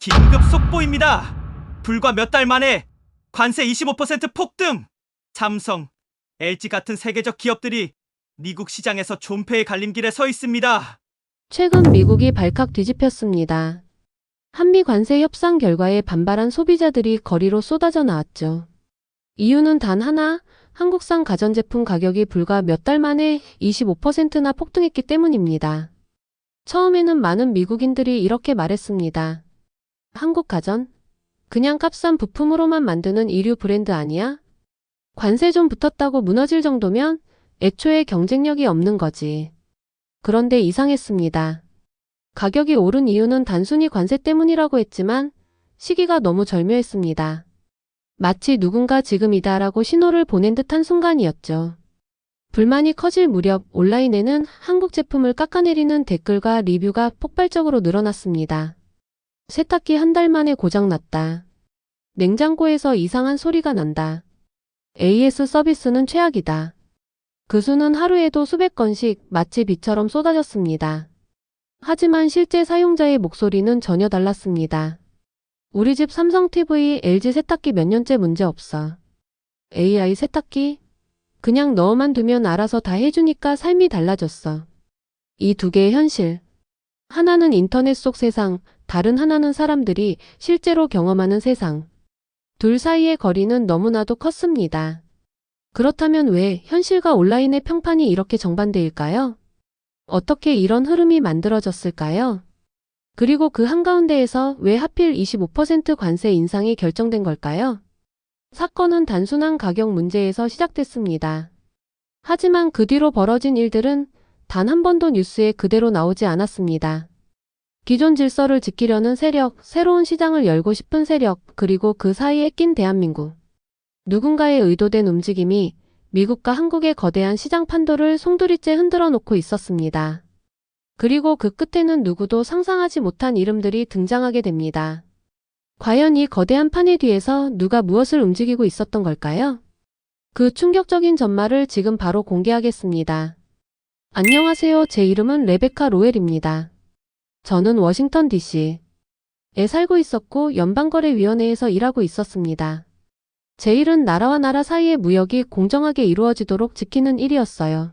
긴급 속보입니다. 불과 몇 달 만에 관세 25% 폭등. 삼성, LG 같은 세계적 기업들이 미국 시장에서 존폐의 갈림길에 서 있습니다. 최근 미국이 발칵 뒤집혔습니다. 한미 관세 협상 결과에 반발한 소비자들이 거리로 쏟아져 나왔죠. 이유는 단 하나, 한국산 가전제품 가격이 불과 몇 달 만에 25%나 폭등했기 때문입니다. 처음에는 많은 미국인들이 이렇게 말했습니다. 한국 가전? 그냥 값싼 부품으로만 만드는 이류 브랜드 아니야? 관세 좀 붙었다고 무너질 정도면 애초에 경쟁력이 없는 거지. 그런데 이상했습니다. 가격이 오른 이유는 단순히 관세 때문이라고 했지만 시기가 너무 절묘했습니다. 마치 누군가 지금이다라고 신호를 보낸 듯한 순간이었죠. 불만이 커질 무렵 온라인에는 한국 제품을 깎아내리는 댓글과 리뷰가 폭발적으로 늘어났습니다. 세탁기 한 달 만에 고장났다. 냉장고에서 이상한 소리가 난다. AS 서비스는 최악이다. 그 수는 하루에도 수백 건씩 마치 비처럼 쏟아졌습니다. 하지만 실제 사용자의 목소리는 전혀 달랐습니다. 우리 집 삼성 TV, LG 세탁기 몇 년째 문제 없어. AI 세탁기? 그냥 넣어만 두면 알아서 다 해주니까 삶이 달라졌어. 이 두 개의 현실. 하나는 인터넷 속 세상, 다른 하나는 사람들이 실제로 경험하는 세상. 둘 사이의 거리는 너무나도 컸습니다. 그렇다면 왜 현실과 온라인의 평판이 이렇게 정반대일까요? 어떻게 이런 흐름이 만들어졌을까요? 그리고 그 한가운데에서 왜 하필 25% 관세 인상이 결정된 걸까요? 사건은 단순한 가격 문제에서 시작됐습니다. 하지만 그 뒤로 벌어진 일들은 단 한 번도 뉴스에 그대로 나오지 않았습니다. 기존 질서를 지키려는 세력, 새로운 시장을 열고 싶은 세력, 그리고 그 사이에 낀 대한민국. 누군가의 의도된 움직임이 미국과 한국의 거대한 시장 판도를 송두리째 흔들어 놓고 있었습니다. 그리고 그 끝에는 누구도 상상하지 못한 이름들이 등장하게 됩니다. 과연 이 거대한 판의 뒤에서 누가 무엇을 움직이고 있었던 걸까요? 그 충격적인 전말을 지금 바로 공개하겠습니다. 안녕하세요. 제 이름은 레베카 로엘입니다. 저는 워싱턴 DC에 살고 있었고 연방거래위원회에서 일하고 있었습니다. 제 일은 나라와 나라 사이의 무역이 공정하게 이루어지도록 지키는 일이었어요.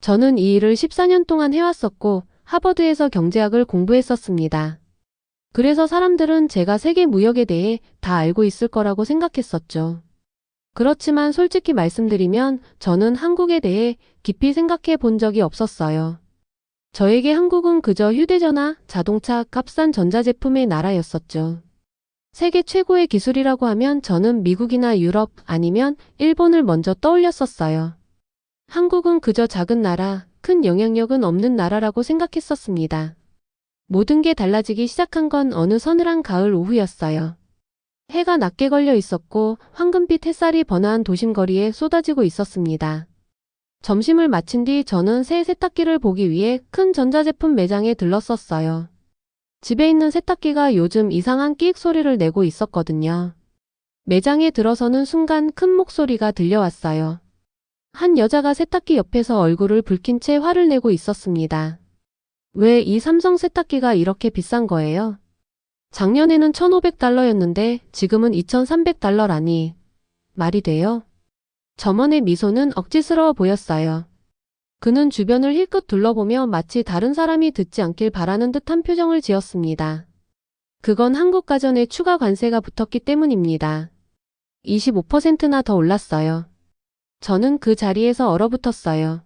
저는 이 일을 14년 동안 해왔었고 하버드에서 경제학을 공부했었습니다. 그래서 사람들은 제가 세계 무역에 대해 다 알고 있을 거라고 생각했었죠. 그렇지만 솔직히 말씀드리면 저는 한국에 대해 깊이 생각해 본 적이 없었어요. 저에게 한국은 그저 휴대전화, 자동차, 값싼 전자제품의 나라였었죠. 세계 최고의 기술이라고 하면 저는 미국이나 유럽 아니면 일본을 먼저 떠올렸었어요. 한국은 그저 작은 나라, 큰 영향력은 없는 나라라고 생각했었습니다. 모든 게 달라지기 시작한 건 어느 서늘한 가을 오후였어요. 해가 낮게 걸려 있었고 황금빛 햇살이 번화한 도심 거리에 쏟아지고 있었습니다. 점심을 마친 뒤 저는 새 세탁기를 보기 위해 큰 전자제품 매장에 들렀었어요. 집에 있는 세탁기가 요즘 이상한 끼익 소리를 내고 있었거든요. 매장에 들어서는 순간 큰 목소리가 들려왔어요. 한 여자가 세탁기 옆에서 얼굴을 붉힌 채 화를 내고 있었습니다. 왜 이 삼성 세탁기가 이렇게 비싼 거예요? 작년에는 1,500달러였는데 지금은 2,300달러라니. 말이 돼요? 점원의 미소는 억지스러워 보였어요. 그는 주변을 힐끗 둘러보며 마치 다른 사람이 듣지 않길 바라는 듯한 표정을 지었습니다. 그건 한국 가전에 추가 관세가 붙었기 때문입니다. 25%나 더 올랐어요. 저는 그 자리에서 얼어붙었어요.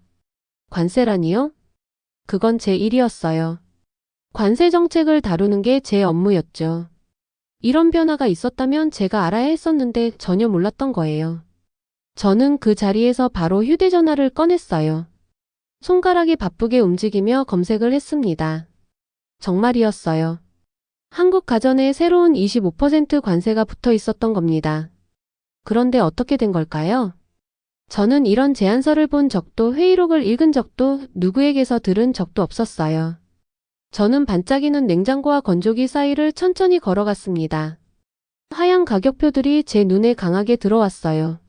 관세라니요? 그건 제 일이었어요. 관세 정책을 다루는 게 제 업무였죠. 이런 변화가 있었다면 제가 알아야 했었는데 전혀 몰랐던 거예요. 저는 그 자리에서 바로 휴대전화를 꺼냈어요. 손가락이 바쁘게 움직이며 검색을 했습니다. 정말이었어요. 한국 가전에 새로운 25% 관세가 붙어 있었던 겁니다. 그런데 어떻게 된 걸까요? 저는 이런 제안서를 본 적도 회의록을 읽은 적도 누구에게서 들은 적도 없었어요. 저는 반짝이는 냉장고와 건조기 사이를 천천히 걸어갔습니다. 하얀 가격표들이 제 눈에 강하게 들어왔어요.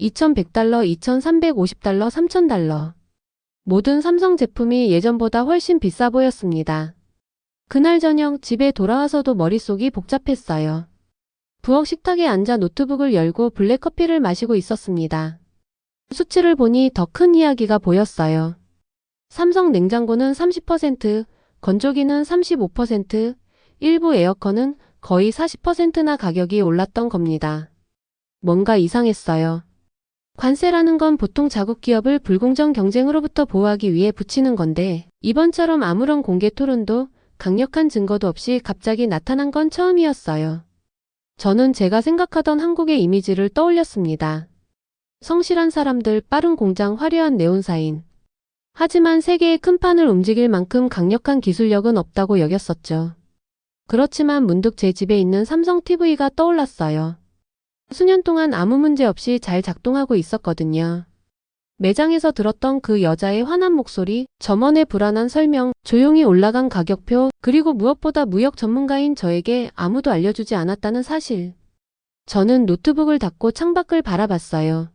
2100달러, 2350달러, 3000달러. 모든 삼성 제품이 예전보다 훨씬 비싸 보였습니다. 그날 저녁 집에 돌아와서도 머릿속이 복잡했어요. 부엌 식탁에 앉아 노트북을 열고 블랙커피를 마시고 있었습니다. 수치를 보니 더 큰 이야기가 보였어요. 삼성 냉장고는 30%, 건조기는 35%, 일부 에어컨은 거의 40%나 가격이 올랐던 겁니다. 뭔가 이상했어요. 관세라는 건 보통 자국 기업을 불공정 경쟁으로부터 보호하기 위해 붙이는 건데, 이번처럼 아무런 공개 토론도 강력한 증거도 없이 갑자기 나타난 건 처음이었어요. 저는 제가 생각하던 한국의 이미지를 떠올렸습니다. 성실한 사람들, 빠른 공장, 화려한 네온사인. 하지만 세계의 큰 판을 움직일 만큼 강력한 기술력은 없다고 여겼었죠. 그렇지만 문득 제 집에 있는 삼성 TV가 떠올랐어요. 수년 동안 아무 문제 없이 잘 작동하고 있었거든요. 매장에서 들었던 그 여자의 화난 목소리, 점원의 불안한 설명, 조용히 올라간 가격표, 그리고 무엇보다 무역 전문가인 저에게 아무도 알려주지 않았다는 사실. 저는 노트북을 닫고 창밖을 바라봤어요.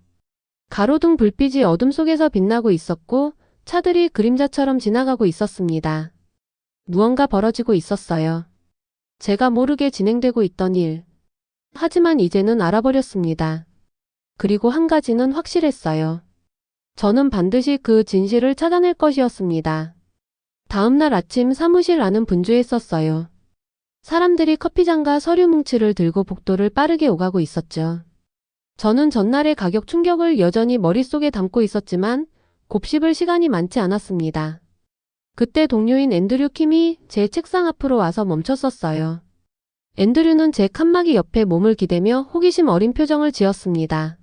가로등 불빛이 어둠 속에서 빛나고 있었고, 차들이 그림자처럼 지나가고 있었습니다. 무언가 벌어지고 있었어요. 제가 모르게 진행되고 있던 일. 하지만 이제는 알아버렸습니다. 그리고 한 가지는 확실했어요. 저는 반드시 그 진실을 찾아낼 것이었습니다. 다음날 아침 사무실 안은 분주했었어요. 사람들이 커피잔과 서류 뭉치를 들고 복도를 빠르게 오가고 있었죠. 저는 전날의 가격 충격을 여전히 머릿속에 담고 있었지만 곱씹을 시간이 많지 않았습니다. 그때 동료인 앤드류 킴이 제 책상 앞으로 와서 멈췄었어요. 앤드류는 제 칸막이 옆에 몸을 기대며 호기심 어린 표정을 지었습니다.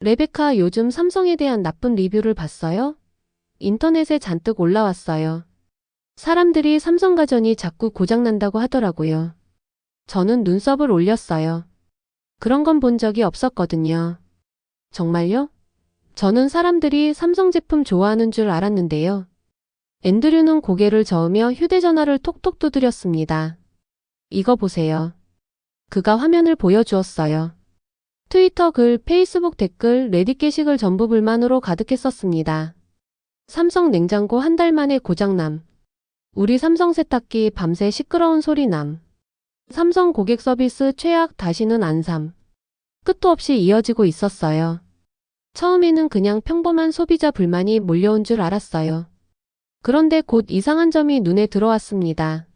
레베카 요즘 삼성에 대한 나쁜 리뷰를 봤어요? 인터넷에 잔뜩 올라왔어요. 사람들이 삼성 가전이 자꾸 고장난다고 하더라고요. 저는 눈썹을 올렸어요. 그런 건 본 적이 없었거든요. 정말요? 저는 사람들이 삼성 제품 좋아하는 줄 알았는데요. 앤드류는 고개를 저으며 휴대전화를 톡톡 두드렸습니다. 이거 보세요. 그가 화면을 보여주었어요. 트위터 글, 페이스북 댓글, 레딧 게시글 전부 불만으로 가득했었습니다. 삼성 냉장고 한 달 만에 고장남. 우리 삼성 세탁기 밤새 시끄러운 소리남. 삼성 고객 서비스 최악 다시는 안 삼. 끝도 없이 이어지고 있었어요. 처음에는 그냥 평범한 소비자 불만이 몰려온 줄 알았어요. 그런데 곧 이상한 점이 눈에 들어왔습니다.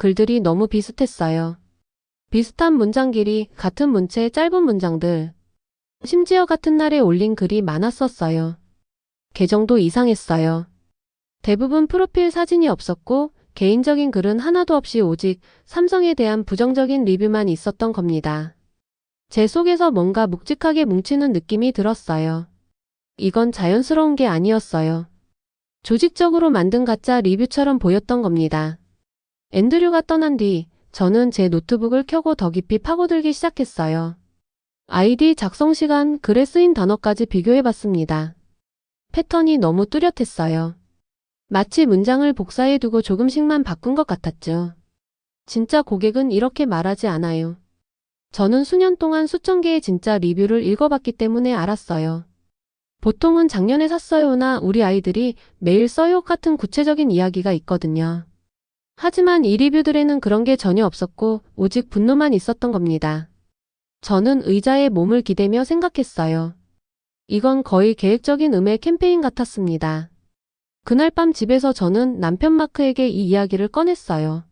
글들이 너무 비슷했어요. 비슷한 문장 길이, 같은 문체, 짧은 문장들. 심지어 같은 날에 올린 글이 많았었어요. 계정도 이상했어요. 대부분 프로필 사진이 없었고 개인적인 글은 하나도 없이 오직 삼성에 대한 부정적인 리뷰만 있었던 겁니다. 제 속에서 뭔가 묵직하게 뭉치는 느낌이 들었어요. 이건 자연스러운 게 아니었어요. 조직적으로 만든 가짜 리뷰처럼 보였던 겁니다. 앤드류가 떠난 뒤 저는 제 노트북을 켜고 더 깊이 파고들기 시작했어요. 아이디 작성 시간, 글에 쓰인 단어까지 비교해 봤습니다. 패턴이 너무 뚜렷했어요. 마치 문장을 복사해 두고 조금씩만 바꾼 것 같았죠. 진짜 고객은 이렇게 말하지 않아요. 저는 수년 동안 수천 개의 진짜 리뷰를 읽어봤기 때문에 알았어요. 보통은 작년에 샀어요나 우리 아이들이 매일 써요 같은 구체적인 이야기가 있거든요. 하지만 이 리뷰들에는 그런 게 전혀 없었고 오직 분노만 있었던 겁니다. 저는 의자에 몸을 기대며 생각했어요. 이건 거의 계획적인 음해 캠페인 같았습니다. 그날 밤 집에서 저는 남편 마크에게 이 이야기를 꺼냈어요.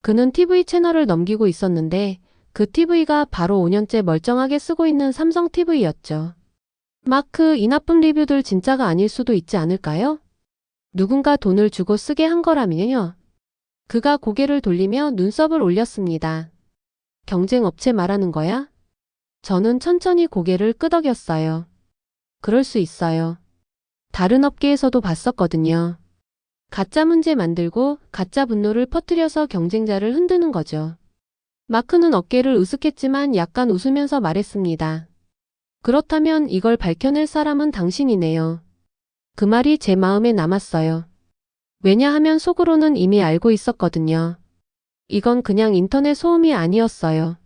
그는 TV 채널을 넘기고 있었는데 그 TV가 바로 5년째 멀쩡하게 쓰고 있는 삼성 TV였죠. 마크, 이 나쁜 리뷰들 진짜가 아닐 수도 있지 않을까요? 누군가 돈을 주고 쓰게 한 거라면요. 그가 고개를 돌리며 눈썹을 올렸습니다. 경쟁업체 말하는 거야? 저는 천천히 고개를 끄덕였어요. 그럴 수 있어요. 다른 업계에서도 봤었거든요. 가짜 문제 만들고 가짜 분노를 퍼뜨려서 경쟁자를 흔드는 거죠. 마크는 어깨를 으쓱했지만 약간 웃으면서 말했습니다. 그렇다면 이걸 밝혀낼 사람은 당신이네요. 그 말이 제 마음에 남았어요. 왜냐하면 속으로는 이미 알고 있었거든요. 이건 그냥 인터넷 소음이 아니었어요.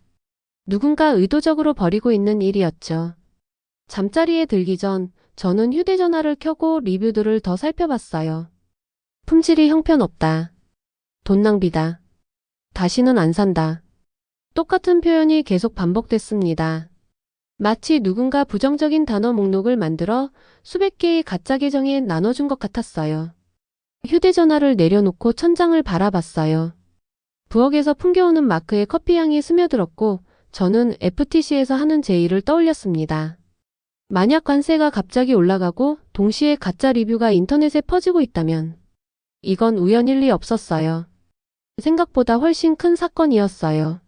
누군가 의도적으로 벌이고 있는 일이었죠. 잠자리에 들기 전 저는 휴대전화를 켜고 리뷰들을 더 살펴봤어요. 품질이 형편없다. 돈 낭비다. 다시는 안 산다. 똑같은 표현이 계속 반복됐습니다. 마치 누군가 부정적인 단어 목록을 만들어 수백 개의 가짜 계정에 나눠준 것 같았어요. 휴대전화를 내려놓고 천장을 바라봤어요. 부엌에서 풍겨오는 마크의 커피향이 스며들었고 저는 FTC에서 하는 제 일을 떠올렸습니다. 만약 관세가 갑자기 올라가고 동시에 가짜 리뷰가 인터넷에 퍼지고 있다면 이건 우연일 리 없었어요. 생각보다 훨씬 큰 사건이었어요.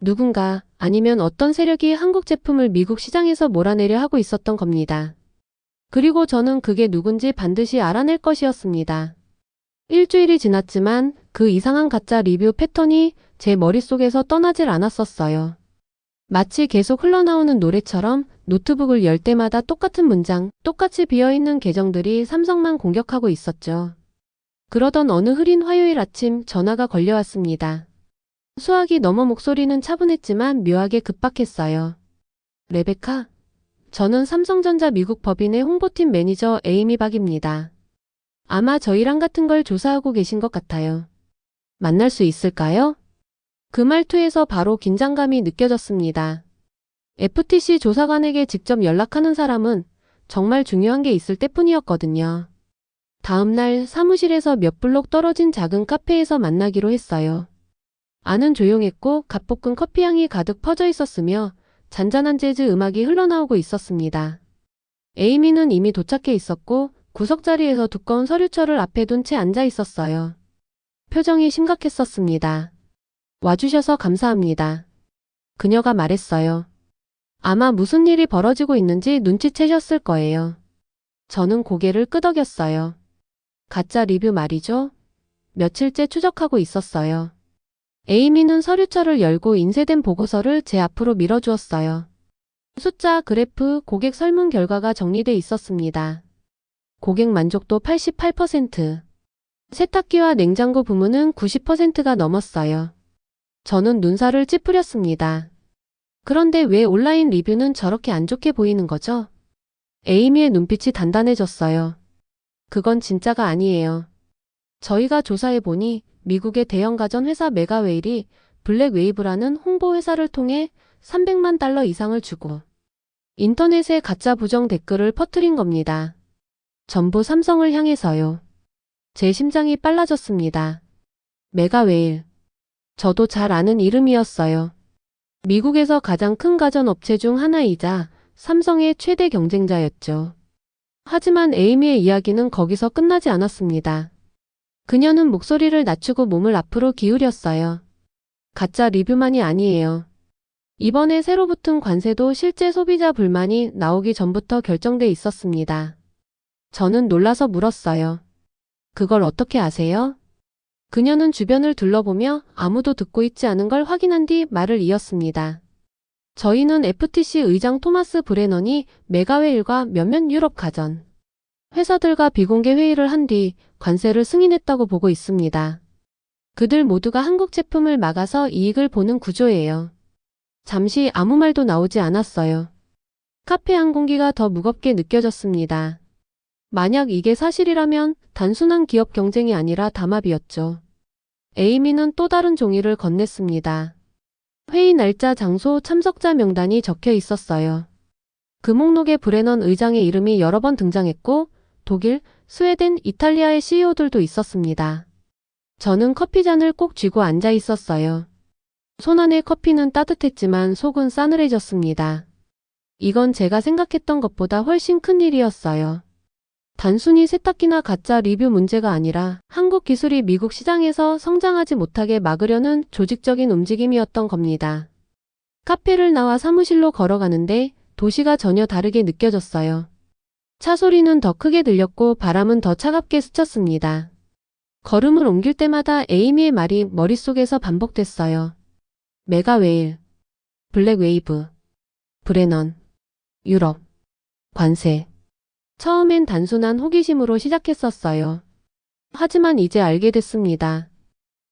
누군가 아니면 어떤 세력이 한국 제품을 미국 시장에서 몰아내려 하고 있었던 겁니다. 그리고 저는 그게 누군지 반드시 알아낼 것이었습니다. 일주일이 지났지만 그 이상한 가짜 리뷰 패턴이 제 머릿속에서 떠나질 않았었어요. 마치 계속 흘러나오는 노래처럼 노트북을 열 때마다 똑같은 문장, 똑같이 비어있는 계정들이 삼성만 공격하고 있었죠. 그러던 어느 흐린 화요일 아침 전화가 걸려왔습니다. 수학이 넘어 목소리는 차분했지만 묘하게 급박했어요. 레베카? 저는 삼성전자 미국 법인의 홍보팀 매니저 에이미 박입니다. 아마 저희랑 같은 걸 조사하고 계신 것 같아요. 만날 수 있을까요? 그 말투에서 바로 긴장감이 느껴졌습니다. FTC 조사관에게 직접 연락하는 사람은 정말 중요한 게 있을 때뿐이었거든요. 다음날 사무실에서 몇 블록 떨어진 작은 카페에서 만나기로 했어요. 안은 조용했고 갓볶은 커피향이 가득 퍼져 있었으며 잔잔한 재즈 음악이 흘러나오고 있었습니다. 에이미는 이미 도착해 있었고 구석자리에서 두꺼운 서류철을 앞에 둔 채 앉아 있었어요. 표정이 심각했었습니다. 와주셔서 감사합니다. 그녀가 말했어요. 아마 무슨 일이 벌어지고 있는지 눈치채셨을 거예요. 저는 고개를 끄덕였어요. 가짜 리뷰 말이죠? 며칠째 추적하고 있었어요. 에이미는 서류철을 열고 인쇄된 보고서를 제 앞으로 밀어주었어요. 숫자, 그래프, 고객 설문 결과가 정리돼 있었습니다. 고객 만족도 88%. 세탁기와 냉장고 부문은 90%가 넘었어요. 저는 눈살을 찌푸렸습니다. 그런데 왜 온라인 리뷰는 저렇게 안 좋게 보이는 거죠? 에이미의 눈빛이 단단해졌어요. 그건 진짜가 아니에요. 저희가 조사해보니 미국의 대형 가전 회사 메가웨일이 블랙웨이브라는 홍보 회사를 통해 300만 달러 이상을 주고 인터넷에 가짜 부정 댓글을 퍼뜨린 겁니다. 전부 삼성을 향해서요. 제 심장이 빨라졌습니다. 메가웨일. 저도 잘 아는 이름이었어요. 미국에서 가장 큰 가전 업체 중 하나이자 삼성의 최대 경쟁자였죠. 하지만 에이미의 이야기는 거기서 끝나지 않았습니다. 그녀는 목소리를 낮추고 몸을 앞으로 기울였어요. 가짜 리뷰만이 아니에요. 이번에 새로 붙은 관세도 실제 소비자 불만이 나오기 전부터 결정돼 있었습니다. 저는 놀라서 물었어요. 그걸 어떻게 아세요? 그녀는 주변을 둘러보며 아무도 듣고 있지 않은 걸 확인한 뒤 말을 이었습니다. 저희는 FTC 의장 토마스 브레넌이 메가웨일과 몇몇 유럽 가전 회사들과 비공개 회의를 한 뒤 관세를 승인했다고 보고 있습니다. 그들 모두가 한국 제품을 막아서 이익을 보는 구조예요. 잠시 아무 말도 나오지 않았어요. 카페 한 공기가 더 무겁게 느껴졌습니다. 만약 이게 사실이라면 단순한 기업 경쟁이 아니라 담합이었죠. 에이미는 또 다른 종이를 건넸습니다. 회의 날짜, 장소, 참석자 명단이 적혀 있었어요. 그 목록에 브레넌 의장의 이름이 여러 번 등장했고 독일, 스웨덴, 이탈리아의 CEO들도 있었습니다. 저는 커피잔을 꼭 쥐고 앉아 있었어요. 손 안의 커피는 따뜻했지만 속은 싸늘해졌습니다. 이건 제가 생각했던 것보다 훨씬 큰 일이었어요. 단순히 세탁기나 가짜 리뷰 문제가 아니라 한국 기술이 미국 시장에서 성장하지 못하게 막으려는 조직적인 움직임이었던 겁니다. 카페를 나와 사무실로 걸어가는데 도시가 전혀 다르게 느껴졌어요. 차 소리는 더 크게 들렸고 바람은 더 차갑게 스쳤습니다. 걸음을 옮길 때마다 에이미의 말이 머릿속에서 반복됐어요. 메가웨일, 블랙웨이브, 브레넌, 유럽, 관세. 처음엔 단순한 호기심으로 시작했었어요. 하지만 이제 알게 됐습니다.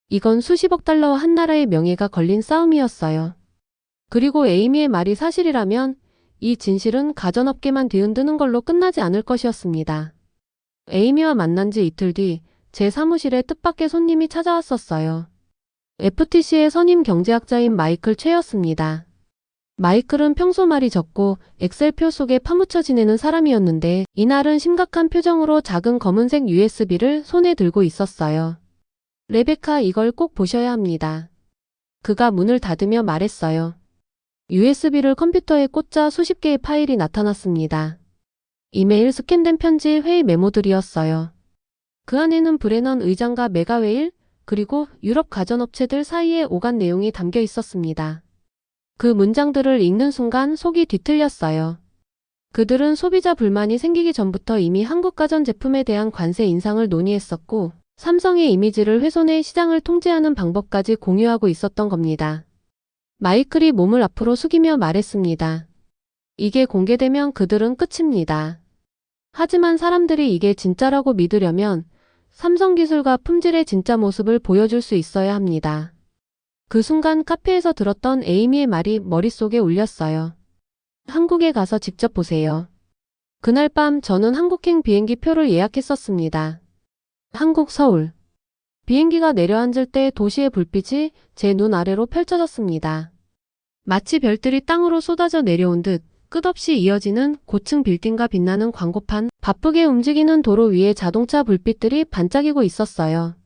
이건 수십억 달러와 한 나라의 명예가 걸린 싸움이었어요. 그리고 에이미의 말이 사실이라면 이 진실은 가전업계만 뒤흔드는 걸로 끝나지 않을 것이었습니다. 에이미와 만난 지 이틀 뒤 제 사무실에 뜻밖의 손님이 찾아왔었어요. FTC의 선임 경제학자인 마이클 최였습니다. 마이클은 평소 말이 적고 엑셀표 속에 파묻혀 지내는 사람이었는데 이날은 심각한 표정으로 작은 검은색 USB를 손에 들고 있었어요. 레베카 이걸 꼭 보셔야 합니다. 그가 문을 닫으며 말했어요. USB를 컴퓨터에 꽂자 수십 개의 파일이 나타났습니다. 이메일 스캔된 편지 회의 메모들이었어요. 그 안에는 브레넌 의장과 메가웨일, 그리고 유럽 가전업체들 사이에 오간 내용이 담겨 있었습니다. 그 문장들을 읽는 순간 속이 뒤틀렸어요. 그들은 소비자 불만이 생기기 전부터 이미 한국 가전 제품에 대한 관세 인상을 논의했었고, 삼성의 이미지를 훼손해 시장을 통제하는 방법까지 공유하고 있었던 겁니다. 마이클이 몸을 앞으로 숙이며 말했습니다. 이게 공개되면 그들은 끝입니다. 하지만 사람들이 이게 진짜라고 믿으려면 삼성 기술과 품질의 진짜 모습을 보여줄 수 있어야 합니다. 그 순간 카페에서 들었던 에이미의 말이 머릿속에 울렸어요. 한국에 가서 직접 보세요. 그날 밤 저는 한국행 비행기 표를 예약했었습니다. 한국 서울. 비행기가 내려앉을 때 도시의 불빛이 제 눈 아래로 펼쳐졌습니다. 마치 별들이 땅으로 쏟아져 내려온 듯 끝없이 이어지는 고층 빌딩과 빛나는 광고판, 바쁘게 움직이는 도로 위에 자동차 불빛들이 반짝이고 있었어요.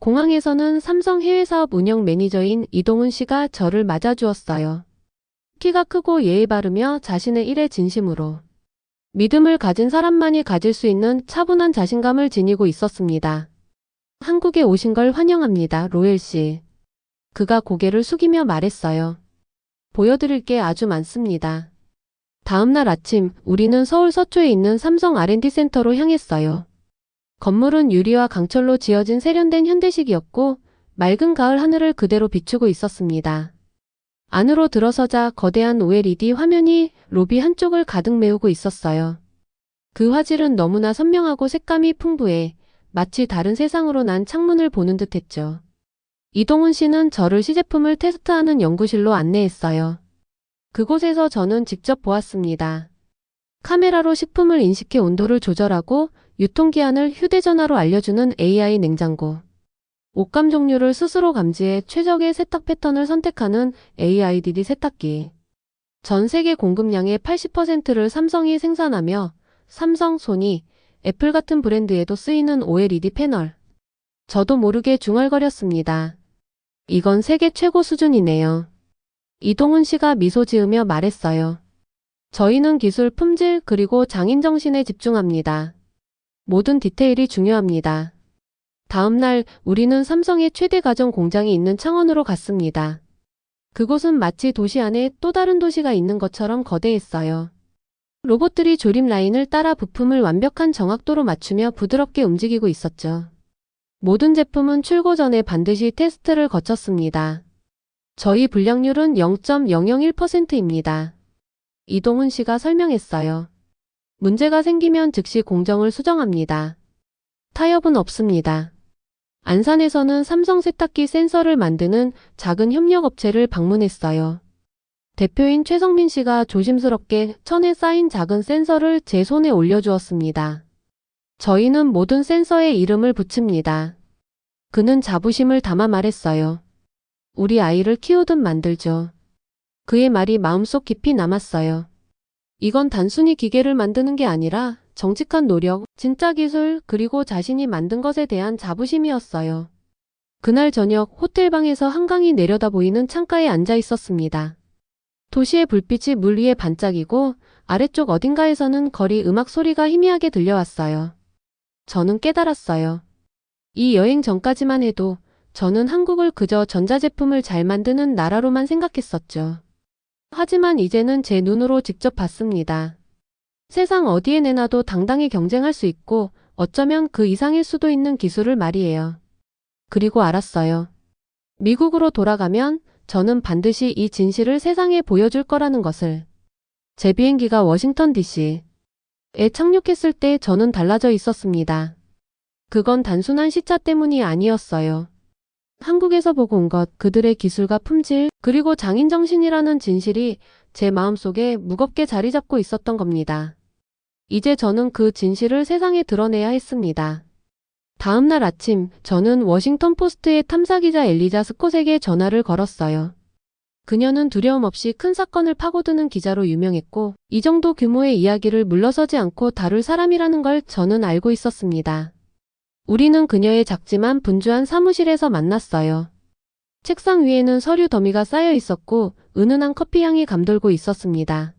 공항에서는 삼성 해외사업 운영 매니저인 이동훈 씨가 저를 맞아주었어요. 키가 크고 예의 바르며 자신의 일에 진심으로 믿음을 가진 사람만이 가질 수 있는 차분한 자신감을 지니고 있었습니다. 한국에 오신 걸 환영합니다, 로엘 씨. 그가 고개를 숙이며 말했어요. 보여드릴 게 아주 많습니다. 다음날 아침 우리는 서울 서초에 있는 삼성 R&D 센터로 향했어요. 건물은 유리와 강철로 지어진 세련된 현대식이었고 맑은 가을 하늘을 그대로 비추고 있었습니다. 안으로 들어서자 거대한 OLED 화면이 로비 한쪽을 가득 메우고 있었어요. 그 화질은 너무나 선명하고 색감이 풍부해 마치 다른 세상으로 난 창문을 보는 듯 했죠. 이동훈 씨는 저를 시제품을 테스트하는 연구실로 안내했어요. 그곳에서 저는 직접 보았습니다. 카메라로 식품을 인식해 온도를 조절하고 유통기한을 휴대전화로 알려주는 AI 냉장고. 옷감 종류를 스스로 감지해 최적의 세탁 패턴을 선택하는 AIDD 세탁기. 전 세계 공급량의 80%를 삼성이 생산하며 삼성, 소니, 애플 같은 브랜드에도 쓰이는 OLED 패널. 저도 모르게 중얼거렸습니다. 이건 세계 최고 수준이네요. 이동훈 씨가 미소 지으며 말했어요. 저희는 기술 품질 그리고 장인 정신에 집중합니다. 모든 디테일이 중요합니다. 다음 날 우리는 삼성의 최대 가전 공장이 있는 창원으로 갔습니다. 그곳은 마치 도시 안에 또 다른 도시가 있는 것처럼 거대했어요. 로봇들이 조립 라인을 따라 부품을 완벽한 정확도로 맞추며 부드럽게 움직이고 있었죠. 모든 제품은 출고 전에 반드시 테스트를 거쳤습니다. 저희 불량률은 0.001%입니다. 이동훈 씨가 설명했어요. 문제가 생기면 즉시 공정을 수정합니다. 타협은 없습니다. 안산에서는 삼성 세탁기 센서를 만드는 작은 협력업체를 방문했어요. 대표인 최성민 씨가 조심스럽게 천에 쌓인 작은 센서를 제 손에 올려주었습니다. 저희는 모든 센서에 이름을 붙입니다. 그는 자부심을 담아 말했어요. 우리 아이를 키우듯 만들죠. 그의 말이 마음속 깊이 남았어요. 이건 단순히 기계를 만드는 게 아니라 정직한 노력, 진짜 기술, 그리고 자신이 만든 것에 대한 자부심이었어요. 그날 저녁 호텔방에서 한강이 내려다 보이는 창가에 앉아 있었습니다. 도시의 불빛이 물 위에 반짝이고 아래쪽 어딘가에서는 거리 음악 소리가 희미하게 들려왔어요. 저는 깨달았어요. 이 여행 전까지만 해도 저는 한국을 그저 전자제품을 잘 만드는 나라로만 생각했었죠. 하지만 이제는 제 눈으로 직접 봤습니다. 세상 어디에 내놔도 당당히 경쟁할 수 있고 어쩌면 그 이상일 수도 있는 기술을 말이에요. 그리고 알았어요. 미국으로 돌아가면 저는 반드시 이 진실을 세상에 보여줄 거라는 것을. 제 비행기가 워싱턴 DC에 착륙했을 때 저는 달라져 있었습니다. 그건 단순한 시차 때문이 아니었어요. 한국에서 보고 온 것, 그들의 기술과 품질, 그리고 장인 정신이라는 진실이 제 마음속에 무겁게 자리 잡고 있었던 겁니다. 이제 저는 그 진실을 세상에 드러내야 했습니다. 다음 날 아침, 저는 워싱턴 포스트의 탐사기자 엘리자 스콧에게 전화를 걸었어요. 그녀는 두려움 없이 큰 사건을 파고드는 기자로 유명했고, 이 정도 규모의 이야기를 물러서지 않고 다룰 사람이라는 걸 저는 알고 있었습니다. 우리는 그녀의 작지만 분주한 사무실에서 만났어요. 책상 위에는 서류 더미가 쌓여 있었고, 은은한 커피 향이 감돌고 있었습니다.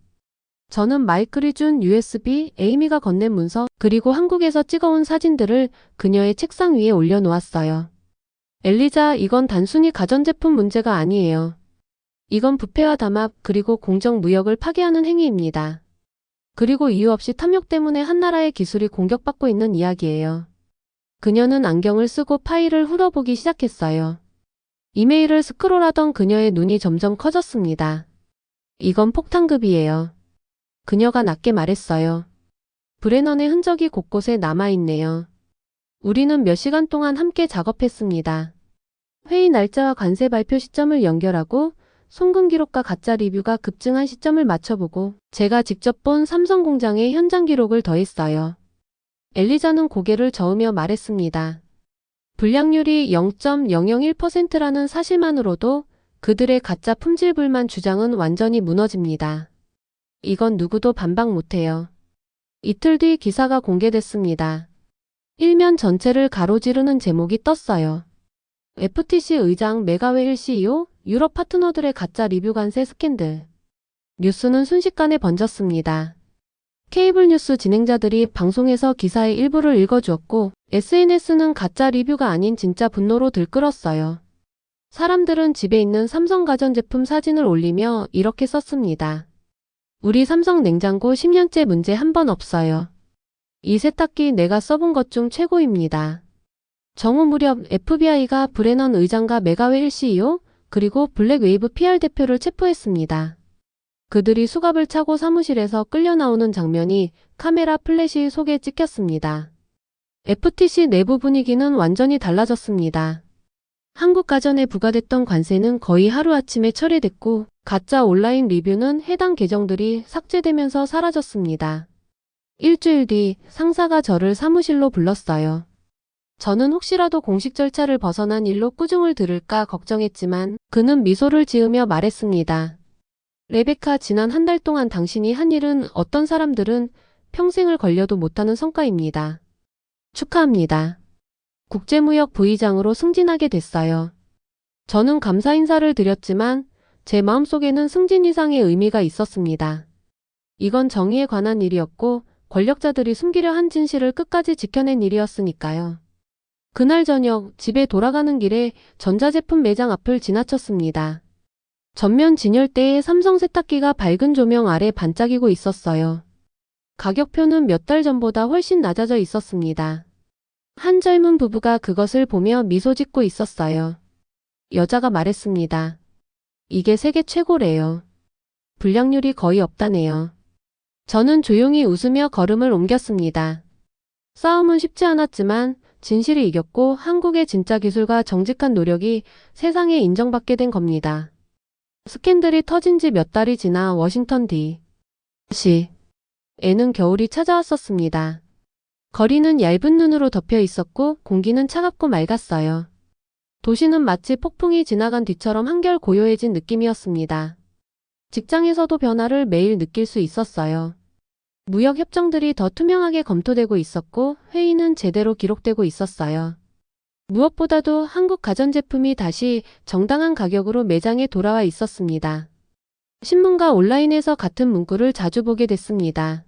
저는 마이클이 준 USB, 에이미가 건넨 문서, 그리고 한국에서 찍어온 사진들을 그녀의 책상 위에 올려놓았어요. 엘리자, 이건 단순히 가전제품 문제가 아니에요. 이건 부패와 담합, 그리고 공정무역을 파괴하는 행위입니다. 그리고 이유 없이 탐욕 때문에 한 나라의 기술이 공격받고 있는 이야기예요. 그녀는 안경을 쓰고 파일을 훑어보기 시작했어요. 이메일을 스크롤하던 그녀의 눈이 점점 커졌습니다. 이건 폭탄급이에요. 그녀가 낮게 말했어요. 브레넌의 흔적이 곳곳에 남아있네요. 우리는 몇 시간 동안 함께 작업했습니다. 회의 날짜와 관세 발표 시점을 연결하고 송금 기록과 가짜 리뷰가 급증한 시점을 맞춰보고 제가 직접 본 삼성 공장의 현장 기록을 더했어요. 엘리자는 고개를 저으며 말했습니다. 불량률이 0.001%라는 사실만으로도 그들의 가짜 품질 불만 주장은 완전히 무너집니다. 이건 누구도 반박 못해요. 이틀 뒤 기사가 공개됐습니다. 일면 전체를 가로지르는 제목이 떴어요. FTC 의장 메가웨일 CEO, 유럽 파트너들의 가짜 리뷰 관세 스캔들. 뉴스는 순식간에 번졌습니다. 케이블 뉴스 진행자들이 방송에서 기사의 일부를 읽어주었고, SNS는 가짜 리뷰가 아닌 진짜 분노로 들끓었어요. 사람들은 집에 있는 삼성 가전제품 사진을 올리며 이렇게 썼습니다. 우리 삼성 냉장고 10년째 문제 한 번 없어요. 이 세탁기 내가 써본 것 중 최고입니다. 정오 무렵 FBI가 브레넌 의장과 메가웨일 CEO, 그리고 블랙웨이브 PR 대표를 체포했습니다. 그들이 수갑을 차고 사무실에서 끌려 나오는 장면이 카메라 플래시 속에 찍혔습니다. FTC 내부 분위기는 완전히 달라졌습니다. 한국 가전에 부과됐던 관세는 거의 하루아침에 철회됐고 가짜 온라인 리뷰는 해당 계정들이 삭제되면서 사라졌습니다. 일주일 뒤 상사가 저를 사무실로 불렀어요. 저는 혹시라도 공식 절차를 벗어난 일로 꾸중을 들을까 걱정했지만 그는 미소를 지으며 말했습니다. 레베카 지난 한 달 동안 당신이 한 일은 어떤 사람들은 평생을 걸려도 못하는 성과입니다. 축하합니다. 국제무역 부의장으로 승진하게 됐어요. 저는 감사 인사를 드렸지만 제 마음속에는 승진 이상의 의미가 있었습니다. 이건 정의에 관한 일이었고 권력자들이 숨기려 한 진실을 끝까지 지켜낸 일이었으니까요. 그날 저녁 집에 돌아가는 길에 전자제품 매장 앞을 지나쳤습니다. 전면 진열대에 삼성 세탁기가 밝은 조명 아래 반짝이고 있었어요. 가격표는 몇 달 전보다 훨씬 낮아져 있었습니다. 한 젊은 부부가 그것을 보며 미소 짓고 있었어요. 여자가 말했습니다. 이게 세계 최고래요. 불량률이 거의 없다네요. 저는 조용히 웃으며 걸음을 옮겼습니다. 싸움은 쉽지 않았지만 진실이 이겼고 한국의 진짜 기술과 정직한 노력이 세상에 인정받게 된 겁니다. 스캔들이 터진 지 몇 달이 지나 워싱턴 D.C. 에는 겨울이 찾아왔었습니다. 거리는 얇은 눈으로 덮여 있었고 공기는 차갑고 맑았어요. 도시는 마치 폭풍이 지나간 뒤처럼 한결 고요해진 느낌이었습니다. 직장에서도 변화를 매일 느낄 수 있었어요. 무역 협정들이 더 투명하게 검토되고 있었고 회의는 제대로 기록되고 있었어요. 무엇보다도 한국 가전제품이 다시 정당한 가격으로 매장에 돌아와 있었습니다. 신문과 온라인에서 같은 문구를 자주 보게 됐습니다.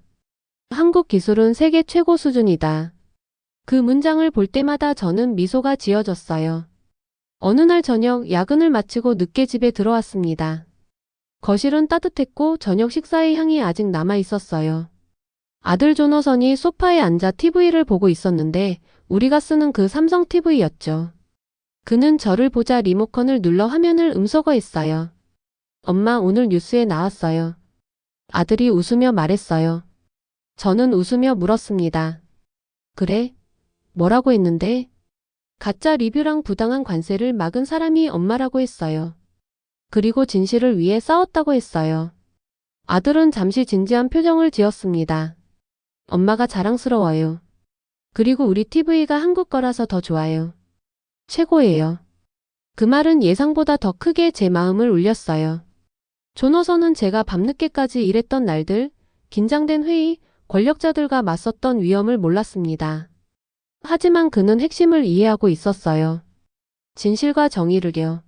한국 기술은 세계 최고 수준이다. 그 문장을 볼 때마다 저는 미소가 지어졌어요. 어느 날 저녁 야근을 마치고 늦게 집에 들어왔습니다. 거실은 따뜻했고 저녁 식사의 향이 아직 남아 있었어요. 아들 조너선이 소파에 앉아 TV를 보고 있었는데 우리가 쓰는 그 삼성 TV였죠. 그는 저를 보자 리모컨을 눌러 화면을 음소거했어요. 엄마 오늘 뉴스에 나왔어요. 아들이 웃으며 말했어요. 저는 웃으며 물었습니다. 그래? 뭐라고 했는데? 가짜 리뷰랑 부당한 관세를 막은 사람이 엄마라고 했어요. 그리고 진실을 위해 싸웠다고 했어요. 아들은 잠시 진지한 표정을 지었습니다. 엄마가 자랑스러워요. 그리고 우리 TV가 한국 거라서 더 좋아요. 최고예요. 그 말은 예상보다 더 크게 제 마음을 울렸어요. 조노선은 제가 밤늦게까지 일했던 날들, 긴장된 회의, 권력자들과 맞섰던 위험을 몰랐습니다. 하지만 그는 핵심을 이해하고 있었어요. 진실과 정의를요.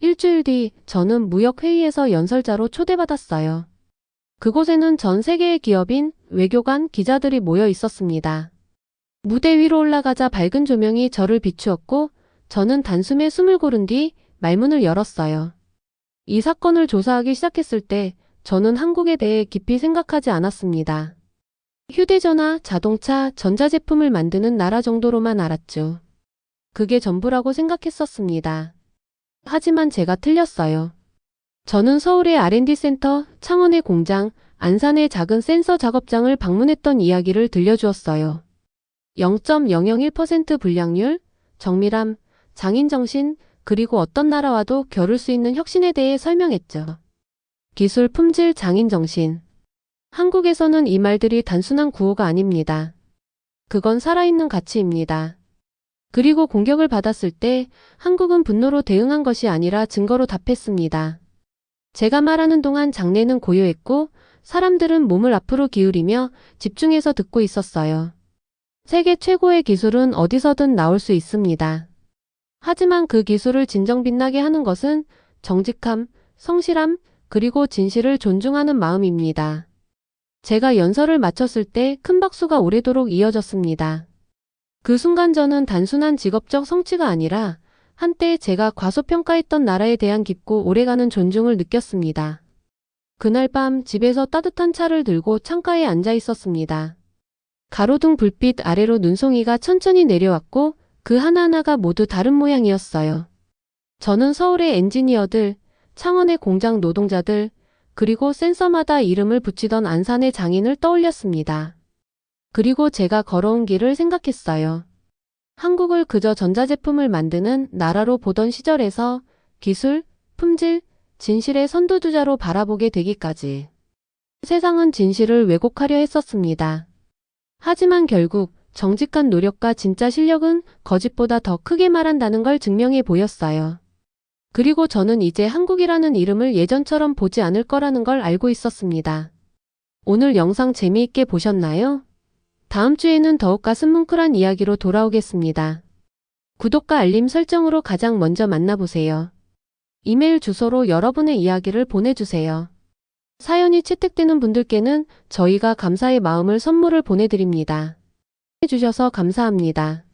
일주일 뒤 저는 무역회의에서 연설자로 초대받았어요. 그곳에는 전 세계의 기업인, 외교관, 기자들이 모여 있었습니다. 무대 위로 올라가자 밝은 조명이 저를 비추었고 저는 단숨에 숨을 고른 뒤 말문을 열었어요. 이 사건을 조사하기 시작했을 때 저는 한국에 대해 깊이 생각하지 않았습니다. 휴대전화, 자동차, 전자제품을 만드는 나라 정도로만 알았죠. 그게 전부라고 생각했었습니다. 하지만 제가 틀렸어요. 저는 서울의 R&D 센터, 창원의 공장, 안산의 작은 센서 작업장을 방문했던 이야기를 들려주었어요. 0.001% 불량률, 정밀함, 장인정신, 그리고 어떤 나라와도 겨룰 수 있는 혁신에 대해 설명했죠. 기술, 품질, 장인정신. 한국에서는 이 말들이 단순한 구호가 아닙니다. 그건 살아있는 가치입니다. 그리고 공격을 받았을 때 한국은 분노로 대응한 것이 아니라 증거로 답했습니다. 제가 말하는 동안 장례는 고요했고 사람들은 몸을 앞으로 기울이며 집중해서 듣고 있었어요. 세계 최고의 기술은 어디서든 나올 수 있습니다. 하지만 그 기술을 진정 빛나게 하는 것은 정직함, 성실함, 그리고 진실을 존중하는 마음입니다. 제가 연설을 마쳤을 때 큰 박수가 오래도록 이어졌습니다. 그 순간 저는 단순한 직업적 성취가 아니라 한때 제가 과소평가했던 나라에 대한 깊고 오래가는 존중을 느꼈습니다. 그날 밤 집에서 따뜻한 차를 들고 창가에 앉아 있었습니다. 가로등 불빛 아래로 눈송이가 천천히 내려왔고 그 하나하나가 모두 다른 모양이었어요. 저는 서울의 엔지니어들, 창원의 공장 노동자들, 그리고 센서마다 이름을 붙이던 안산의 장인을 떠올렸습니다. 그리고 제가 걸어온 길을 생각했어요. 한국을 그저 전자제품을 만드는 나라로 보던 시절에서 기술, 품질, 진실의 선두주자로 바라보게 되기까지. 세상은 진실을 왜곡하려 했었습니다. 하지만 결국 정직한 노력과 진짜 실력은 거짓보다 더 크게 말한다는 걸 증명해 보였어요. 그리고 저는 이제 한국이라는 이름을 예전처럼 보지 않을 거라는 걸 알고 있었습니다. 오늘 영상 재미있게 보셨나요? 다음 주에는 더욱 가슴 뭉클한 이야기로 돌아오겠습니다. 구독과 알림 설정으로 가장 먼저 만나보세요. 이메일 주소로 여러분의 이야기를 보내주세요. 사연이 채택되는 분들께는 저희가 감사의 마음을 선물을 보내드립니다. 해주셔서 감사합니다.